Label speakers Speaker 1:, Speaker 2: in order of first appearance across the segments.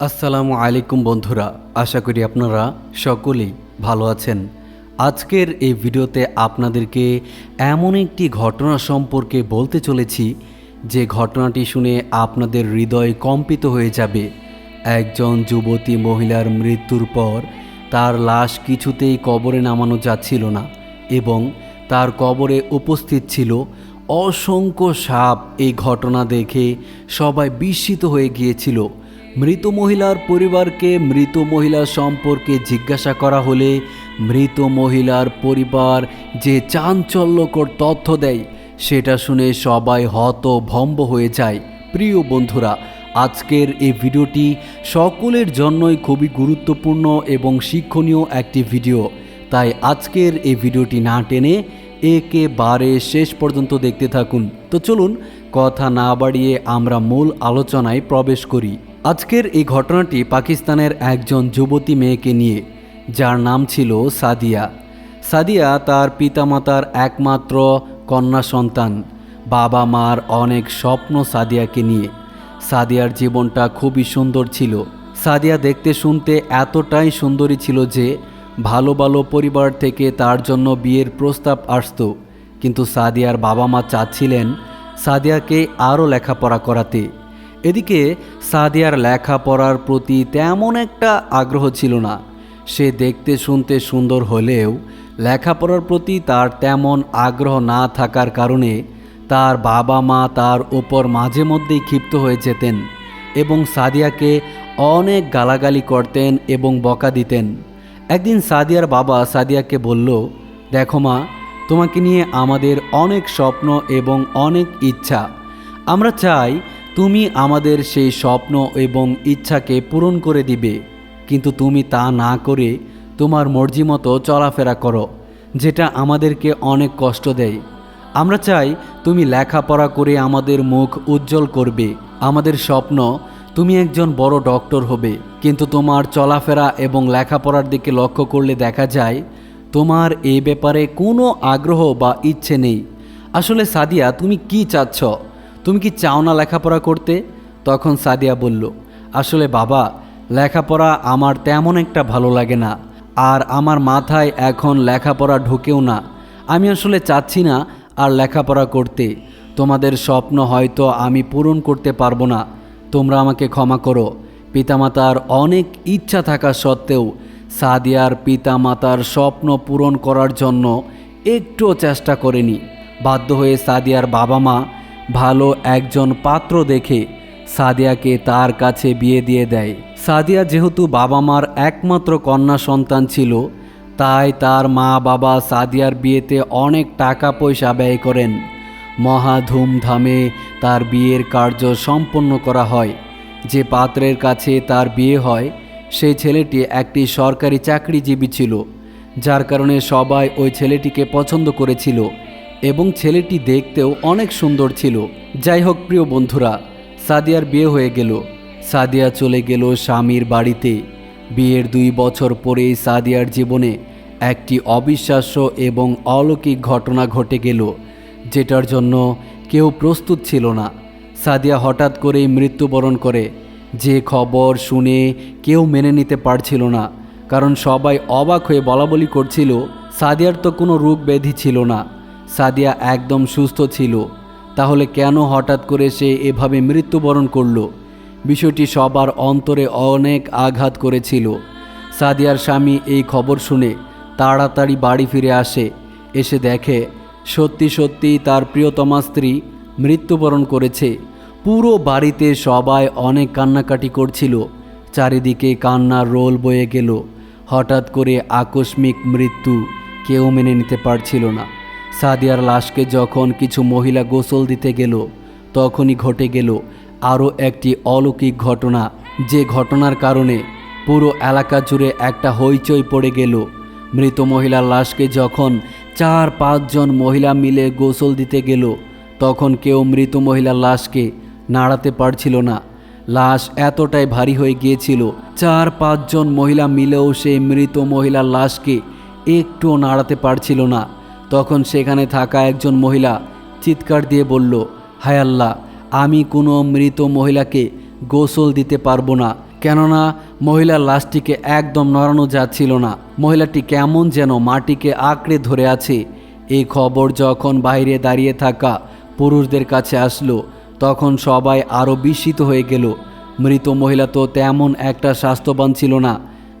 Speaker 1: আসসালামু আলাইকুম বন্ধুরা, আশা করি আপনারা সকলেই ভালো আছেন। আজকের এই ভিডিওতে আপনাদেরকে এমন একটি ঘটনা সম্পর্কে বলতে চলেছি, যে ঘটনাটি শুনে আপনাদের হৃদয় কম্পিত হয়ে যাবে। একজন যুবতী মহিলার মৃত্যুর পর তার লাশ কিছুতেই কবরে নামানো যাচ্ছিল না এবং তার কবরে উপস্থিত ছিল অসংখ্য সাপ। এই ঘটনা দেখে সবাই বিস্মিত হয়ে গিয়েছিল। মৃত মহিলার পরিবারকে মৃত মহিলা সম্পর্কে জিজ্ঞাসা করা হলে মৃত মহিলার পরিবার যে চাঞ্চল্যকর তথ্য দেয়, সেটা শুনে সবাই হতভম্ব হয়ে যায়। প্রিয় বন্ধুরা, আজকের এই ভিডিওটি সকলের জন্যই খুবই গুরুত্বপূর্ণ এবং শিক্ষণীয় একটি ভিডিও। তাই আজকের এই ভিডিওটি না টেনে একেবারে শেষ পর্যন্ত দেখতে থাকুন। তো চলুন, কথা না বাড়িয়ে আমরা মূল আলোচনায় প্রবেশ করি। আজকের এই ঘটনাটি পাকিস্তানের একজন যুবতী মেয়েকে নিয়ে, যার নাম ছিল সাদিয়া। সাদিয়া তার পিতামাতার একমাত্র কন্যা সন্তান। বাবা মার অনেক স্বপ্ন সাদিয়াকে নিয়ে। সাদিয়ার জীবনটা খুবই সুন্দর ছিল। সাদিয়া দেখতে শুনতে এতটাই সুন্দরী ছিল যে, ভালো ভালো পরিবার থেকে তার জন্য বিয়ের প্রস্তাব আসত। কিন্তু সাদিয়ার বাবা মা চাচ্ছিলেন সাদিয়াকে আরও লেখাপড়া করাতে। এদিকে সাদিয়ার লেখাপড়ার প্রতি তেমন একটা আগ্রহ ছিল না। সে দেখতে শুনতে সুন্দর হলেও লেখাপড়ার প্রতি তার তেমন আগ্রহ না থাকার কারণে তার বাবা মা তার ওপর মাঝে মধ্যেই ক্ষিপ্ত হয়ে যেতেন এবং সাদিয়াকে অনেক গালাগালি করতেন এবং বকা দিতেন। একদিন সাদিয়ার বাবা সাদিয়াকে বলল, দেখো মা, তোমাকে নিয়ে আমাদের অনেক স্বপ্ন এবং অনেক ইচ্ছা। আমরা চাই তুমি আমাদের সেই স্বপ্ন এবং ইচ্ছাকে পূরণ করে দিবে। কিন্তু তুমি তা না করে তোমার মর্জি মতো চলাফেরা করো, যেটা আমাদেরকে অনেক কষ্ট দেয়। আমরা চাই তুমি লেখাপড়া করে আমাদের মুখ উজ্জ্বল করবে। আমাদের স্বপ্ন, তুমি একজন বড় ডক্টর হবে। কিন্তু তোমার চলাফেরা এবং লেখাপড়ার দিকে লক্ষ্য করলে দেখা যায়, তোমার এ ব্যাপারে কোনো আগ্রহ বা ইচ্ছে নেই। আসলে সাদিয়া, তুমি কি চাচ্ছ? তুমি কি চাও না লেখাপড়া করতে? তখন সাদিয়া বলল, আসলে বাবা, লেখাপড়া আমার তেমন একটা ভালো লাগে না, আর আমার মাথায় এখন লেখাপড়া ঢুকেও না। আমি আসলে চাচ্ছি না আর লেখাপড়া করতে। তোমাদের স্বপ্ন হয়তো আমি পূরণ করতে পারব না। তোমরা আমাকে ক্ষমা করো। পিতামাতার অনেক ইচ্ছা থাকা সত্ত্বেও সাদিয়ার পিতামাতার স্বপ্ন পূরণ করার জন্য একটুও চেষ্টা করেনি। বাধ্য হয়ে সাদিয়ার বাবা মা ভালো একজন পাত্র দেখে সাদিয়াকে তার কাছে বিয়ে দিয়ে দেয়। সাদিয়া যেহেতু বাবা মার একমাত্র কন্যা সন্তান ছিল, তাই তার মা বাবা সাদিয়ার বিয়েতে অনেক টাকা পয়সা ব্যয় করেন। মহা ধুমধামে তার বিয়ের কার্য সম্পন্ন করা হয়। যে পাত্রের কাছে তার বিয়ে হয়, সেই ছেলেটি একটি সরকারি চাকরিজীবী ছিল, যার কারণে সবাই ওই ছেলেটিকে পছন্দ করেছিল। এবং ছেলেটি দেখতেও অনেক সুন্দর ছিল। যাই হোক, প্রিয় বন্ধুরা, সাদিয়ার বিয়ে হয়ে গেল। সাদিয়া চলে গেল স্বামীর বাড়িতে। বিয়ের দুই বছর পরেই সাদিয়ার জীবনে একটি অবিশ্বাস্য এবং অলৌকিক ঘটনা ঘটে গেল, যেটার জন্য কেউ প্রস্তুত ছিল না। সাদিয়া হঠাৎ করেই মৃত্যুবরণ করে। যে খবর শুনে কেউ মেনে নিতে পারছিল না, কারণ সবাই অবাক হয়ে বলাবলি করছিল, সাদিয়ার তো কোনো রোগ ব্যাধি ছিল না। সাদিয়া একদম সুস্থ ছিল। তাহলে কেন হঠাৎ করে সে এভাবে মৃত্যুবরণ করল? বিষয়টি সবার অন্তরে অনেক আঘাত করেছিল। সাদিয়ার স্বামী এই খবর শুনে তাড়াতাড়ি বাড়ি ফিরে আসে, এসে দেখে, সত্যি সত্যি তার প্রিয়তমা স্ত্রী মৃত্যুবরণ করেছে। পুরো বাড়িতে সবাই অনেক কান্নাকাটি করছিল। চারিদিকে কান্নার রোল বয়ে গেল। হঠাৎ করে আকস্মিক মৃত্যু কেউ মেনে নিতে পারছিল না। সাদিয়ার লাশকে যখন কিছু মহিলা গোসল দিতে গেল, তখনই ঘটে গেল আরও একটি অলৌকিক ঘটনা। যে ঘটনার কারণে পুরো এলাকা জুড়ে একটা হইচই পড়ে গেল। মৃত মহিলার লাশকে যখন চার পাঁচজন মহিলা মিলে গোসল দিতে গেল, তখন কেউ মৃত মহিলার লাশকে নাড়াতে পারছিল না। লাশ এতটাই ভারী হয়ে গিয়েছিল, চার পাঁচজন মহিলা মিলেও সেই মৃত মহিলার লাশকে একটুও নাড়াতে পারছিল না। তখন সেখানে থাকা একজন মহিলা চিৎকার দিয়ে বলল, হায় আল্লাহ, আমি কোনো মৃত মহিলাকে গোসল দিতে পারব না। কেননা মহিলার লাশটিকে একদম নড়ানো যাচ্ছিল না। মহিলাটি কেমন যেন মাটিকে আঁকড়ে ধরে আছে। এই খবর যখন বাইরে দাঁড়িয়ে থাকা পুরুষদের কাছে আসলো, তখন সবাই আরও বিস্মিত হয়ে গেল। মৃত মহিলা তো তেমন একটা স্বাস্থ্যবান ছিল না।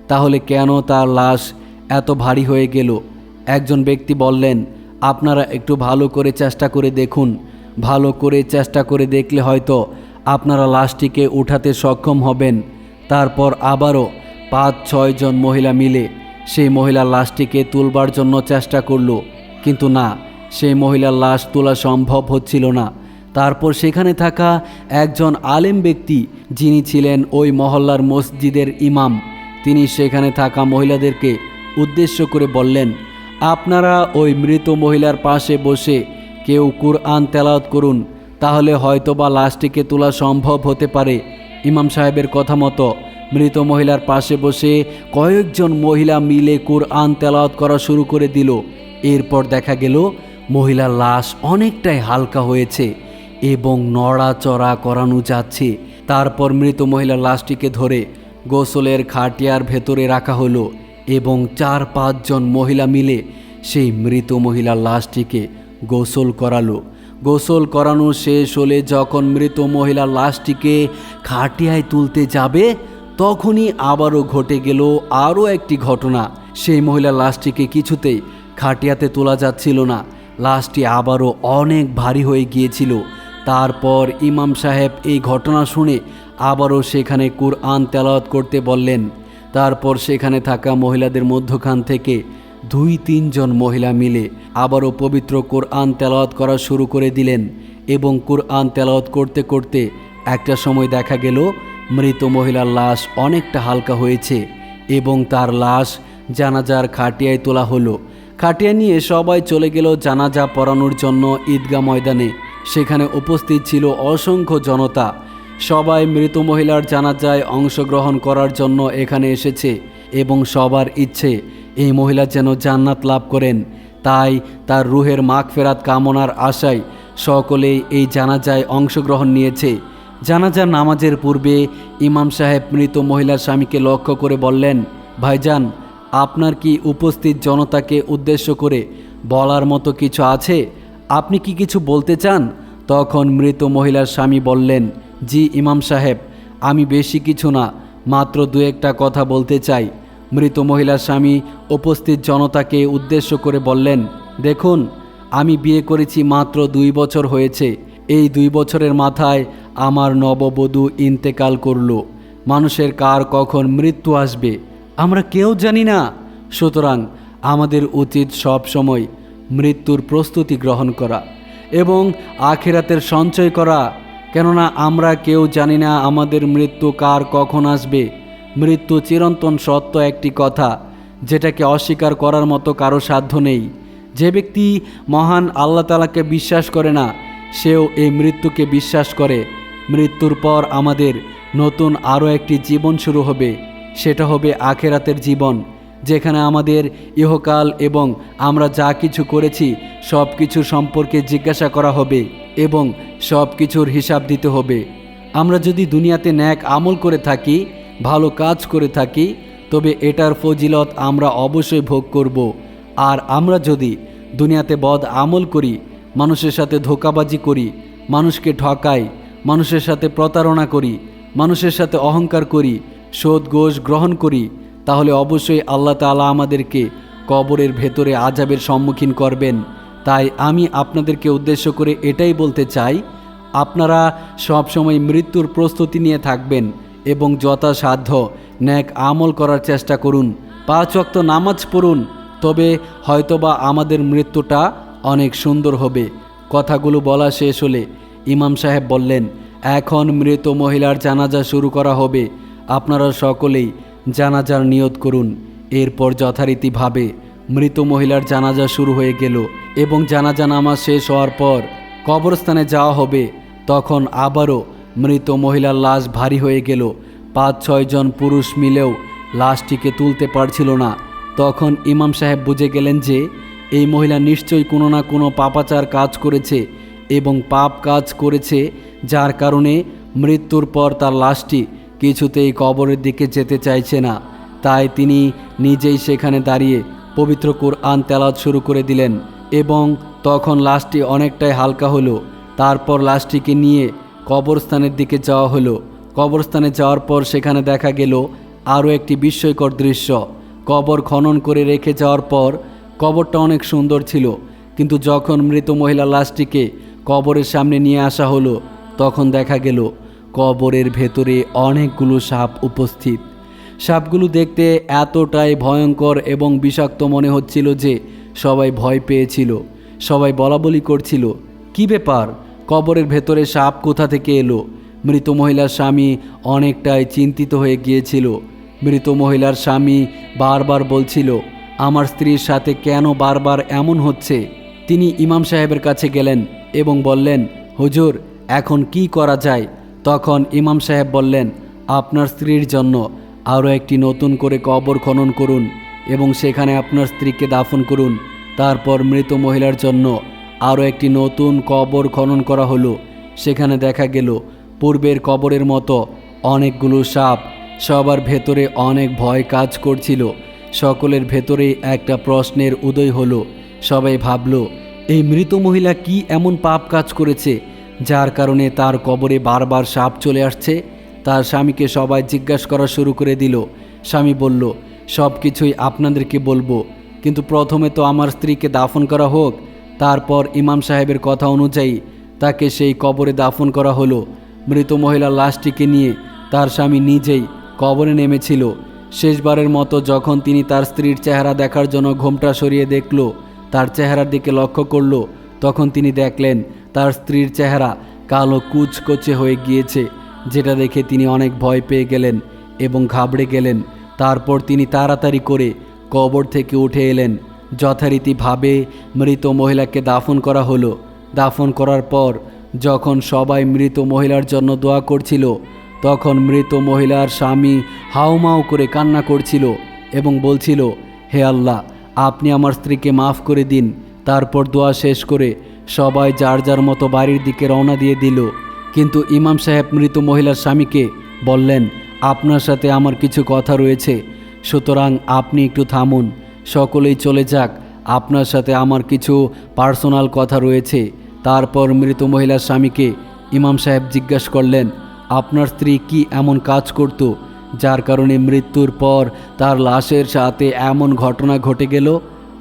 Speaker 1: তাহলে কেন তার লাশ এত ভারী হয়ে গেল? একজন ব্যক্তি বললেন, আপনারা একটু ভালো করে চেষ্টা করে দেখুন। ভালো করে চেষ্টা করে দেখলে হয়তো আপনারা লাশটিকে উঠাতে সক্ষম হবেন। তারপর আবারও পাঁচ ছয়জন মহিলা মিলে সেই মহিলার লাশটিকে তুলবার জন্য চেষ্টা করল। কিন্তু না, সেই মহিলার লাশ তোলা সম্ভব হচ্ছিল না। তারপর সেখানে থাকা একজন আলেম ব্যক্তি, যিনি ছিলেন ওই মহল্লার মসজিদের ইমাম, তিনি সেখানে থাকা মহিলাদেরকে উদ্দেশ্য করে বললেন আপনারা ওই মৃত মহিলার পাশে বসে কেউ কুরআন তেলাওয়াত করুন, তাহলে হয়তোবা লাশটিকে তোলা সম্ভব হতে পারে। ইমাম সাহেবের কথা মতো মৃত মহিলার পাশে বসে কয়েকজন মহিলা মিলে কুরআন তেলাওয়াত করা শুরু করে দিল। এরপর দেখা গেল মহিলার লাশ অনেকটাই হালকা হয়েছে এবং নড়াচড়া করানো যাচ্ছে। তারপর মৃত মহিলার লাশটিকে ধরে গোসলের খাটিয়ার ভেতরে রাখা হলো। এবং চার পাঁচজন মহিলা মিলে সেই মৃত মহিলার লাশটিকে গোসল করালো। গোসল করানো শেষ হলে যখন মৃত মহিলার লাশটিকে খাটিয়ায় তুলতে যাবে, তখনই আবারও ঘটে গেল আরও একটি ঘটনা। সেই মহিলার লাশটিকে কিছুতেই খাটিয়াতে তোলা যাচ্ছিল না। লাশটি আবারও অনেক ভারী হয়ে গিয়েছিল। তারপর ইমাম সাহেব এই ঘটনা শুনে আবারও সেখানে কুরআন তেলাওয়াত করতে বললেন তারপর সেখানে থাকা মহিলাদের মধ্যখান থেকে দুই তিনজন মহিলা মিলে আবারও পবিত্র কোরআন তেলাওয়াত করা শুরু করে দিলেন এবং কোরআন তেলাওয়াত করতে করতে একটা সময় দেখা গেল, মৃত মহিলার লাশ অনেকটা হালকা হয়েছে এবং তার লাশ জানাজার খাটিয়ায় তোলা হলো। খাটিয়া নিয়ে সবাই চলে গেল জানাজা পড়ানোর জন্য ঈদগাহ ময়দানে। সেখানে উপস্থিত ছিল অসংখ্য জনতা সবাই মৃত মহিলার জানাজায় অংশগ্রহণ করার জন্য এখানে এসেছে এবং সবার ইচ্ছে, এই মহিলা যেন জান্নাত লাভ করেন। তাই তার রুহের মাগফেরাত কামনার আশায় সকলেই এই জানাজায় অংশগ্রহণ নিয়েছে। জানাজার নামাজের পূর্বে ইমাম সাহেব মৃত মহিলার স্বামীকে লক্ষ্য করে বললেন, ভাইজান, আপনার কি উপস্থিত জনতাকে উদ্দেশ্য করে বলার মতো কিছু আছে? আপনি কি কিছু বলতে চান? তখন মৃত মহিলার স্বামী বললেন জি, ইমাম সাহেব, আমি বেশি কিছু না, মাত্র দু একটা কথা বলতে চাই। মৃত মহিলার স্বামী উপস্থিত জনতাকে উদ্দেশ্য করে বললেন, দেখুন, আমি বিয়ে করেছি মাত্র দুই বছর হয়েছে। এই দুই বছরের মাথায় আমার নববধূ ইন্তেকাল করল। মানুষের কার কখন মৃত্যু আসবে, আমরা কেউ জানি না। সুতরাং আমাদের উচিত সব সময় মৃত্যুর প্রস্তুতি গ্রহণ করা এবং আখেরাতের সঞ্চয় করা। কেননা আমরা কেউ জানি না আমাদের মৃত্যু কার কখন আসবে। মৃত্যু চিরন্তন সত্য একটি কথা, যেটাকে অস্বীকার করার মতো কারও সাধ্য নেই। যে ব্যক্তি মহান আল্লাহ তালাকে বিশ্বাস করে না, সেও এই মৃত্যুকে বিশ্বাস করে। মৃত্যুর পর আমাদের নতুন আরও একটি জীবন শুরু হবে। সেটা হবে আখেরাতের জীবন, যেখানে আমাদের ইহকাল এবং আমরা যা কিছু করেছি সব কিছু সম্পর্কে জিজ্ঞাসা করা হবে। এবং সব কিছুর হিসাব দিতে হবে। আমরা যদি দুনিয়াতে ন্যাক আমল করে থাকি, ভালো কাজ করে থাকি, তবে এটার ফজিলত আমরা অবশ্যই ভোগ করব। আর আমরা যদি দুনিয়াতে বদ আমল করি, মানুষের সাথে ধোকাবাজি করি, মানুষকে ঠকাই, মানুষের সাথে প্রতারণা করি, মানুষের সাথে অহংকার করি সোদ গোষ গ্রহণ করি, তাহলে অবশ্যই আল্লাহ তাআলা আমাদেরকে কবরের ভেতরে আজাবের সম্মুখীন করবেন। তাই আমি আপনাদেরকে উদ্দেশ্য করে এটাই বলতে চাই, আপনারা সবসময় মৃত্যুর প্রস্তুতি নিয়ে থাকবেন এবং যথাসাধ্য ন্যাক আমল করার চেষ্টা করুন। পাঁচ ওয়াক্ত নামাজ পড়ুন, তবে হয়তোবা আমাদের মৃত্যুটা অনেক সুন্দর হবে। কথাগুলো বলা শেষ হলে ইমাম সাহেব বললেন, এখন মৃত মহিলার জানাজা শুরু করা হবে। আপনারা সকলেই জানাজার নিয়ত করুন। এরপর যথারীতিভাবে মৃত মহিলার জানাজা শুরু হয়ে গেল এবং জানাজা নামাজ শেষ হওয়ার পর কবরস্থানে যাওয়া হবে, তখন আবারও মৃত মহিলার লাশ ভারী হয়ে গেল। পাঁচ ছয়জন পুরুষ মিলেও লাশটিকে তুলতে পারছিল না। তখন ইমাম সাহেব বুঝে গেলেন যে, এই মহিলা নিশ্চয়ই কোনো না কোনো পাপাচার কাজ করেছে এবং পাপ কাজ করেছে, যার কারণে মৃত্যুর পর তার লাশটি কিছুতেই কবরের দিকে যেতে চাইছে না। তাই তিনি নিজেই সেখানে দাঁড়িয়ে পবিত্র কোরআন তেলাওয়াত শুরু করে দিলেন এবং তখন লাশটি অনেকটাই হালকা হলো। তারপর লাশটিকে নিয়ে কবরস্থানের দিকে যাওয়া হলো। কবরস্থানে যাওয়ার পর সেখানে দেখা গেল আরও একটি বিস্ময়কর দৃশ্য। কবর খনন করে রেখে যাওয়ার পর কবরটা অনেক সুন্দর ছিল। কিন্তু যখন মৃত মহিলা লাশটিকে কবরের সামনে নিয়ে আসা হলো, তখন দেখা গেল কবরের ভেতরে অনেকগুলো সাপ উপস্থিত। সাপগুলো দেখতে এতটাই ভয়ঙ্কর এবং বিষাক্ত মনে হচ্ছিল যে সবাই ভয় পেয়েছিল, সবাই বলা বলি করছিল, কি ব্যাপার? কবরের ভেতরে সাপ কোথা থেকে এলো? মৃত মহিলার স্বামী অনেকটাই চিন্তিত হয়ে গিয়েছিল। মৃত মহিলার স্বামী বারবার বলছিল, আমার স্ত্রীর সাথে কেন বারবার এমন হচ্ছে? তিনি ইমাম সাহেবের কাছে গেলেন এবং বললেন, হুজুর, এখন কি করা যায়? তখন ইমাম সাহেব বললেন, আপনার স্ত্রীর জন্য আরও একটি নতুন করে কবর খনন করুন এবং সেখানে আপনার স্ত্রীকে দাফন করুন। তারপর মৃত মহিলার জন্য আরও একটি নতুন কবর খনন করা হলো। সেখানে দেখা গেল, পূর্বের কবরের মতো অনেকগুলো সাপ সবার ভেতরে অনেক ভয় কাজ করছিল। সকলের ভেতরে একটা প্রশ্নের উদয় হলো। সবাই ভাবল, এই মৃত মহিলা কি এমন পাপ কাজ করেছে, যার কারণে তার কবরে বারবার সাপ চলে আসছে? তার স্বামীকে সবাই জিজ্ঞাসা করা শুরু করে দিল। স্বামী বলল, সব কিছুই আপনাদেরকে বলব। কিন্তু প্রথমে তো আমার স্ত্রীকে দাফন করা হোক। তারপর ইমাম সাহেবের কথা অনুযায়ী তাকে সেই কবরে দাফন করা হলো। মৃত মহিলার লাশটিকে নিয়ে তার স্বামী নিজেই কবরে নেমেছিল। শেষবারের মতো যখন তিনি তার স্ত্রীর চেহারা দেখার জন্য ঘোমটা সরিয়ে দেখল, তার চেহারার দিকে লক্ষ্য করল, তখন তিনি দেখলেন তার স্ত্রীর চেহারা কালো কুচকোচে হয়ে গিয়েছে। যেটা দেখে তিনি অনেক ভয় পেয়ে গেলেন এবং ঘাবড়ে গেলেন। তারপর তিনি তাড়াতাড়ি করে কবর থেকে উঠে এলেন। যথারীতিভাবে মৃত মহিলাকে দাফন করা হলো। দাফন করার পর যখন সবাই মৃত মহিলার জন্য দোয়া করছিল, তখন মৃত মহিলার স্বামী হাউমাউ করে কান্না করছিল এবং বলছিল, হে আল্লাহ, আপনি আমার স্ত্রীকে মাফ করে দিন। তারপর দোয়া শেষ করে সবাই যার যার মতো বাড়ির দিকে রওনা দিয়ে দিল। কিন্তু ইমাম সাহেব মৃত মহিলার স্বামীকে বললেন, আপনার সাথে আমার কিছু কথা রয়েছে। সুতরাং আপনি একটু থামুন। সকলেই চলে যাক। আপনার সাথে আমার কিছু পার্সোনাল কথা রয়েছে। তারপর মৃত মহিলার স্বামীকে ইমাম সাহেব জিজ্ঞাসা করলেন, আপনার স্ত্রী কি এমন কাজ করত, যার কারণে মৃত্যুর পর তার লাশের সাথে এমন ঘটনা ঘটে গেল?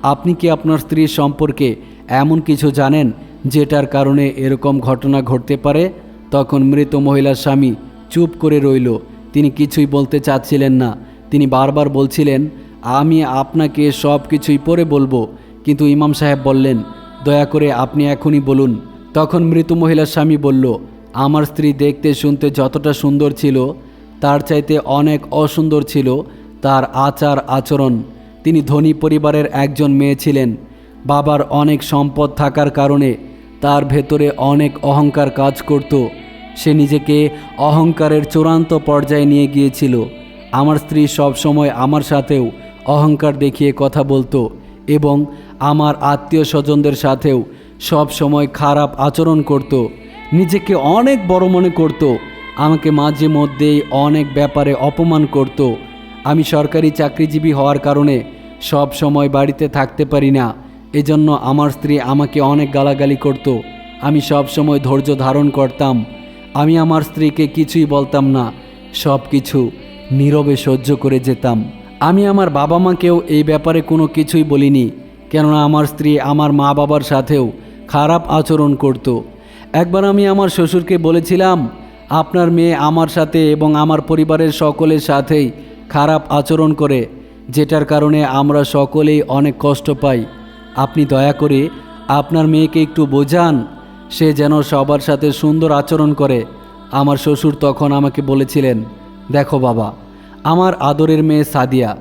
Speaker 1: আপনি কি আপনার স্ত্রীর সম্পর্কে এমন কিছু জানেন, যেটার কারণে এরকম ঘটনা ঘটতে পারে? তখন মৃত মহিলার স্বামী চুপ করে রইল। তিনি কিছুই বলতে চাচ্ছিলেন না। তিনি বারবার বলছিলেন, আমি আপনাকে সব কিছুই পরে বলব। কিন্তু ইমাম সাহেব বললেন, দয়া করে আপনি এখনই বলুন। তখন মৃত মহিলার স্বামী বলল, আমার স্ত্রী দেখতে শুনতে যতটা সুন্দর ছিল, তার চাইতে অনেক অসুন্দর ছিল, তার আচার আচরণ। তিনি ধনী পরিবারের একজন মেয়ে ছিলেন। বাবার অনেক সম্পদ থাকার কারণে তার ভেতরে অনেক অহংকার কাজ করত। সে নিজেকে অহংকারের চূড়ান্ত পর্যায়ে নিয়ে গিয়েছিল। আমার স্ত্রী সব সময় আমার সাথেও অহংকার দেখিয়ে কথা বলতো এবং আমার আত্মীয় স্বজনদের সাথেও সব সময় খারাপ আচরণ করত। নিজেকে অনেক বড় মনে করত। আমাকে মাঝে মধ্যেই অনেক ব্যাপারে অপমান করত। আমি সরকারি চাকরিজীবী হওয়ার কারণে সব সময় বাড়িতে থাকতে পারি না। এজন্য আমার স্ত্রী আমাকে অনেক গালাগালি করত। আমি সব সময় ধৈর্য ধারণ করতাম। আমি আমার স্ত্রীকে কিছুই বলতাম না। সব কিছু নীরবে সহ্য করে যেতাম। আমি আমার বাবা মাকেও এই ব্যাপারে কোনো কিছুই বলিনি, কেননা আমার স্ত্রী আমার মা বাবার সাথেও খারাপ আচরণ করত। একবার আমি আমার শ্বশুরকে বলেছিলাম, আপনার মেয়ে আমার সাথে এবং আমার পরিবারের সকলের সাথেই খারাপ আচরণ করে, যেটার কারণে আমরা সকলেই অনেক কষ্ট পাই। আপনি দয়া করে আপনার মেয়েকে একটু বোঝান। সে যেন সবার সাথে সুন্দর আচরণ করে। আমার শ্বশুর তখন আমাকে বলেছিলেন, দেখো বাবা, আমার আদরের মেয়ে সাদিয়া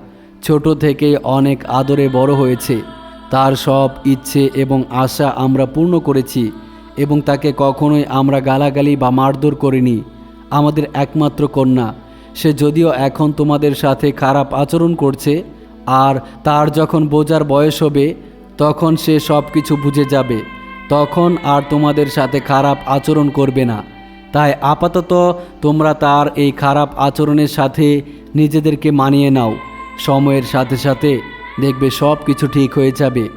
Speaker 1: ছোট থেকে অনেক আদরে বড় হয়েছে। তার সব ইচ্ছে এবং আশা আমরা পূর্ণ করেছি এবং তাকে কখনোই আমরা গালাগালি বা মারধর করিনি। আমাদের একমাত্র কন্যা। সে যদিও এখন তোমাদের সাথে খারাপ আচরণ করছে, আর তার যখন বোঝার বয়স হবে তখন সে সব কিছু বুঝে যাবে। তখন আর তোমাদের সাথে খারাপ আচরণ করবে না। তাই আপাতত তোমরা তার এই খারাপ আচরণের সাথে নিজেদেরকে মানিয়ে নাও। সময়ের সাথে সাথে দেখবে সব কিছু ঠিক হয়ে যাবে।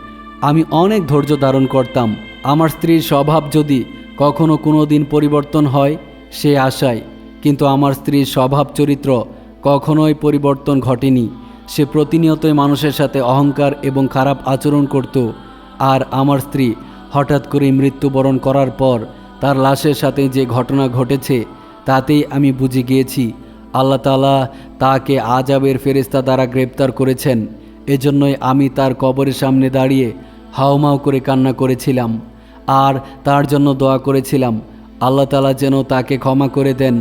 Speaker 1: আমি অনেক ধৈর্য ধারণ করতাম। আমার স্ত্রীর স্বভাব যদি কখনো কোনো দিন পরিবর্তন হয়, সে আশায়। কিন্তু আমার স্ত্রীর স্বভাব চরিত্র কখনোই পরিবর্তন ঘটেনি। সে প্রতিনিয়তই মানুষের সাথে অহংকার এবং খারাপ আচরণ করত, আর আমার স্ত্রী হঠাৎ করে মৃত্যুবরণ করার পর তার লাশের সাথে যে ঘটনা ঘটেছে, তাতেই আমি বুঝে গিয়েছি, আল্লাহ তালা তাকে আজাবের ফেরেস্তা দ্বারা গ্রেপ্তার করেছেন। এজন্যই আমি তার কবরের সামনে দাঁড়িয়ে হাওমাও করে কান্না করেছিলাম, আর তার জন্য দোয়া করেছিলাম, আল্লাহ তালা যেন তাকে ক্ষমা করে দেন।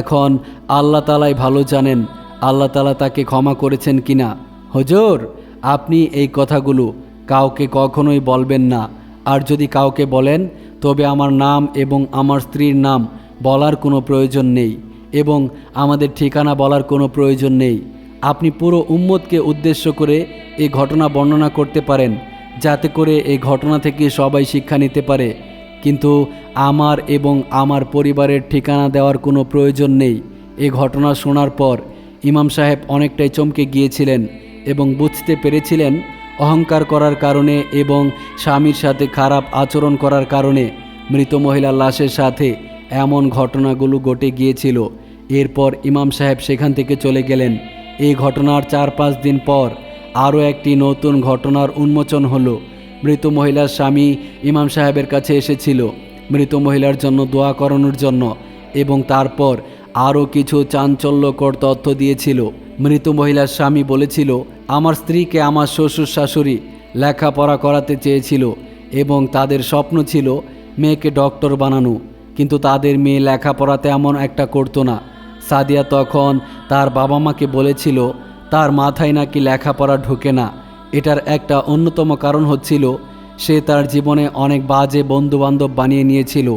Speaker 1: এখন আল্লাহ তালাই ভালো জানেন আল্লাহ তালা তাকে ক্ষমা করেছেন কিনা? হজুর, আপনি এই কথাগুলো কাউকে কখনোই বলবেন না। আর যদি কাউকে বলেন, তবে আমার নাম এবং আমার স্ত্রীর নাম বলার কোনো প্রয়োজন নেই এবং আমাদের ঠিকানা বলার কোনো প্রয়োজন নেই। আপনি পুরো উম্মতকে উদ্দেশ্য করে এই ঘটনা বর্ণনা করতে পারেন, যাতে করে এই ঘটনা থেকে সবাই শিক্ষা নিতে পারে। কিন্তু আমার এবং আমার পরিবারের ঠিকানা দেওয়ার কোনো প্রয়োজন নেই। এ ঘটনা শোনার পর ইমাম সাহেব অনেকটাই চমকে গিয়েছিলেন এবং বুঝতে পেরেছিলেন অহংকার করার কারণে এবং স্বামীর সাথে খারাপ আচরণ করার কারণে মৃত মহিলার লাশের সাথে এমন ঘটনাগুলো ঘটে গিয়েছিল। এরপর ইমাম সাহেব সেখান থেকে চলে গেলেন। এই ঘটনার চার পাঁচ দিন পর আরও একটি নতুন ঘটনার উন্মোচন হলো। মৃত মহিলার স্বামী ইমাম সাহেবের কাছে এসেছিল। মৃত মহিলার জন্য দোয়া করানোর জন্য এবং তারপর আরও কিছু চাঞ্চল্যকর তথ্য দিয়েছিল। মৃত মহিলার স্বামী বলেছিল, আমার স্ত্রীকে আমার শ্বশুর শাশুড়ি লেখাপড়া করাতে চেয়েছিল এবং তাদের স্বপ্ন ছিল মেয়েকে ডক্টর বানানো। কিন্তু তাদের মেয়ে লেখাপড়াতে এমন একটা করতো না। সাদিয়া তখন তার বাবা মাকে বলেছিল, তার মাথায় নাকি লেখাপড়া ঢোকে না। এটার একটা অন্যতম কারণ হচ্ছিল, সে তার জীবনে অনেক বাজে বন্ধুবান্ধব বানিয়ে নিয়েছিল,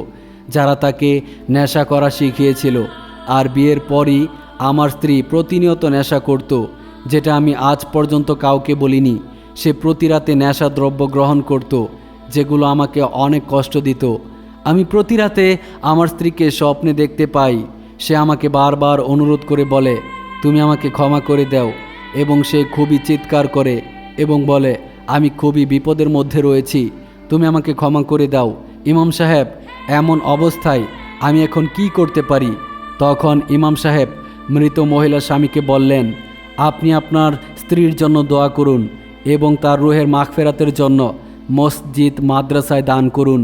Speaker 1: যারা তাকে নেশা করা শিখিয়েছিল। আর বিয়ের পরই আমার স্ত্রী প্রতিনিয়ত নেশা করত, যেটা আমি আজ পর্যন্ত কাউকে বলিনি। সে প্রতি রাতে নেশা দ্রব্য গ্রহণ করত, যেগুলো আমাকে অনেক কষ্ট দিত। আমি প্রতি রাতে আমার স্ত্রীকে স্বপ্নে দেখতে পাই। সে আমাকে বারবার অনুরোধ করে বলে, তুমি আমাকে ক্ষমা করে দাও। এবং সে খুবই চিৎকার করে এবং বলে, আমি খুবই বিপদের মধ্যে রয়েছি। তুমি আমাকে ক্ষমা করে দাও। ইমাম সাহেব, এমন অবস্থায় আমি এখন কি করতে পারি? তখন ইমাম সাহেব মৃত মহিলা স্বামীকে বললেন, আপনি আপনার স্ত্রীর জন্য দোয়া করুন এবং তার রুহের মাগফেরাতের জন্য মসজিদ, মাদ্রাসায় দান করুন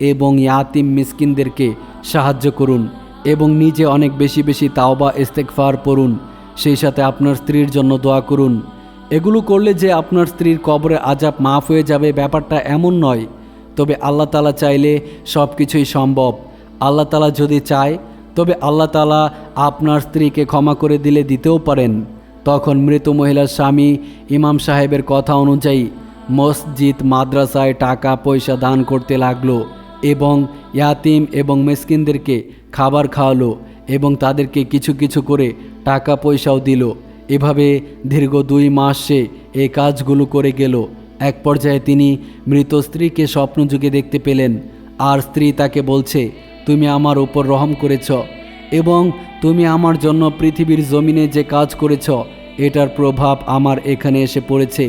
Speaker 1: এবং ইয়াতিম মিসকিনদেরকে সাহায্য করুন এবং নিজে অনেক বেশি বেশি তাওবা ইস্তেকফার পড়ুন, সেই সাথে আপনার স্ত্রীর জন্য দোয়া করুন। এগুলো করলে যে আপনার স্ত্রীর কবরে আজাব মাফ হয়ে যাবে ব্যাপারটা এমন নয়। তবে আল্লাহ তালা চাইলে সব কিছুই সম্ভব। আল্লাহ তালা যদি চায় তবে আল্লাহ তালা আপনার স্ত্রীকে ক্ষমা করে দিলে দিতেও পারেন। তখন মৃত মহিলার স্বামী ইমাম সাহেবের কথা অনুযায়ী মসজিদ, মাদ্রাসায় টাকা, পয়সা দান করতে লাগল এবং ইয়াতিম এবং মেসকিনদেরকে খাবার খাওয়ালো এবং তাদেরকে কিছু কিছু করে টাকা পয়সাও দিল। এভাবে দীর্ঘ দুই মাস সে এই কাজগুলো করে গেল। এক পর্যায়ে তিনি মৃত স্ত্রীকে স্বপ্নযুগে দেখতে পেলেন। আর স্ত্রী তাকে বলছে তুমি আমার উপর রহম করেছ এবং তুমি আমার জন্য পৃথিবীর জমিনে যে কাজ করেছ, এটার প্রভাব আমার এখানে এসে পড়েছে।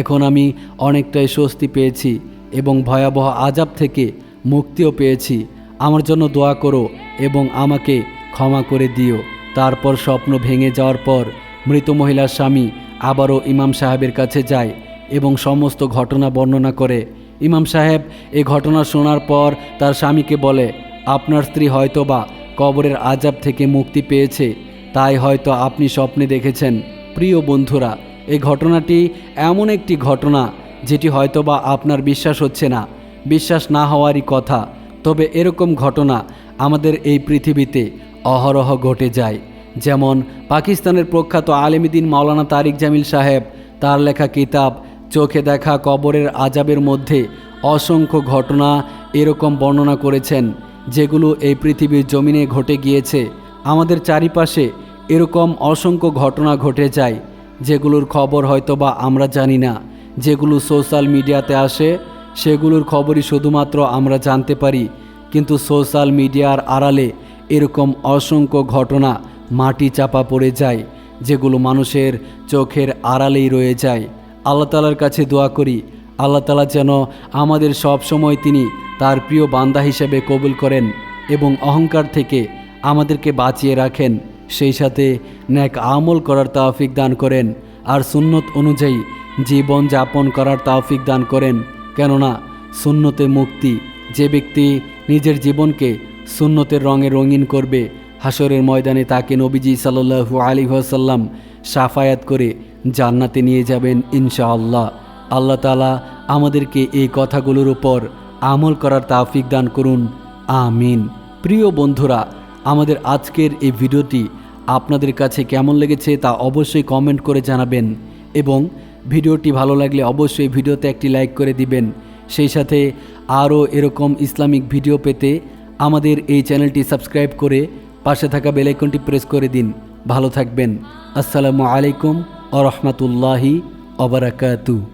Speaker 1: এখন আমি অনেকটাই স্বস্তি পেয়েছি এবং ভয়াবহ আজাব থেকে মুক্তিও পেয়েছি। আমার জন্য দোয়া করো এবং আমাকে ক্ষমা করে দিও। তারপর স্বপ্ন ভেঙে যাওয়ার পর মৃত মহিলার স্বামী আবারও ইমাম সাহেবের কাছে যায় এবং সমস্ত ঘটনা বর্ণনা করে। ইমাম সাহেব এ ঘটনা শোনার পর তার স্বামীকে বলে আপনার স্ত্রী হয়তোবা কবরের আজাব থেকে মুক্তি পেয়েছে, তাই হয়তো আপনি স্বপ্নে দেখেছেন, প্রিয় বন্ধুরা এই ঘটনাটি এমন একটি ঘটনা যেটি হয়তোবা আপনার বিশ্বাস হচ্ছে না, বিশ্বাস না হওয়ারই কথা। তবে এরকম ঘটনা আমাদের এই পৃথিবীতে অহরহ ঘটে যায়। যেমন পাকিস্তানের প্রখ্যাত আলেমিদিন মাওলানা তারিক জামিল সাহেব, তার লেখা কিতাব চোখে দেখা কবরের আজাবের মধ্যে অসংখ্য ঘটনা এরকম বর্ণনা করেছেন। যেগুলো এই পৃথিবীর জমিনে ঘটে গিয়েছে, আমাদের চারিপাশে এরকম অসংখ্য ঘটনা ঘটে যায়, যেগুলোর খবর হয়তোবা আমরা জানি না। যেগুলো সোশ্যাল মিডিয়াতে আসে, সেগুলোর খবরই শুধুমাত্র আমরা জানতে পারি, কিন্তু সোশ্যাল মিডিয়ার আড়ালে এরকম অসংখ্য ঘটনা মাটি চাপা পড়ে যায়, যেগুলো মানুষের চোখের আড়ালেই রয়ে যায়। আল্লাহ তালার কাছে দোয়া করি আল্লাহ তালা যেন আমাদের সব সময় তিনি তার প্রিয় বান্দা হিসেবে কবুল করেন এবং অহংকার থেকে আমাদেরকে বাঁচিয়ে রাখেন। সেই সাথে ন্যাক আমল করার তাওফিক দান করেন আর সুন্নত অনুযায়ী জীবন যাপন করার তাওফিক দান করেন। কেননা সুন্নতে মুক্তি, যে ব্যক্তি নিজের জীবনকে সুন্নতের রঙে রঙিন করবে হাসরের ময়দানে তাকে নবীজি সাল্লু আলী ওয়াসাল্লাম সাফায়াত করে জান্নাতে নিয়ে যাবেন ইনশাআল্লাহ। আল্লাহ তালা আমাদেরকে এই কথাগুলোর উপর আমল করার তাওফিক দান করুন। আমিন। প্রিয় বন্ধুরা, আমাদের আজকের এই ভিডিওটি আপনাদের কাছে কেমন লেগেছে তা অবশ্যই কমেন্ট করে জানাবেন এবং ভিডিওটি ভালো লাগলে অবশ্যই ভিডিওতে একটি লাইক করে দিবেন। সেই সাথে আরও এরকম ইসলামিক ভিডিও পেতে আমাদের এই চ্যানেলটি সাবস্ক্রাইব করে পাশে থাকা বেলাইকনটি প্রেস করে দিন। ভালো থাকবেন। আসসালামু আলাইকুম আ রহমতুল্লাহি অবরাকাতু